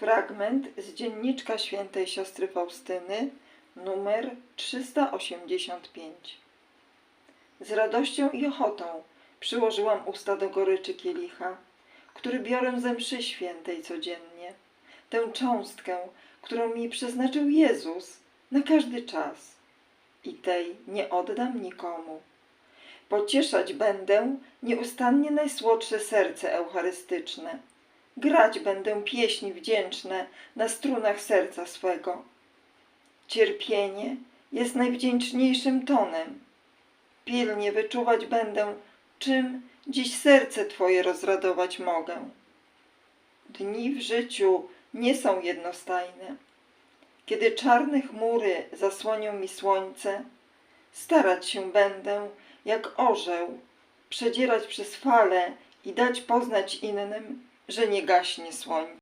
Fragment z dzienniczka świętej siostry Faustyny, numer 385. Z radością i ochotą przyłożyłam usta do goryczy kielicha, który biorę ze mszy świętej codziennie, tę cząstkę, którą mi przeznaczył Jezus na każdy czas i tej nie oddam nikomu. Pocieszać będę nieustannie najsłodsze serce eucharystyczne. Grać będę pieśni wdzięczne na strunach serca swego. Cierpienie jest najwdzięczniejszym tonem. Pilnie wyczuwać będę, czym dziś serce Twoje rozradować mogę. Dni w życiu nie są jednostajne. Kiedy czarne chmury zasłonią mi słońce, starać się będę, jak orzeł, przedzierać przez fale i dać poznać innym, że nie gaśnie słońce.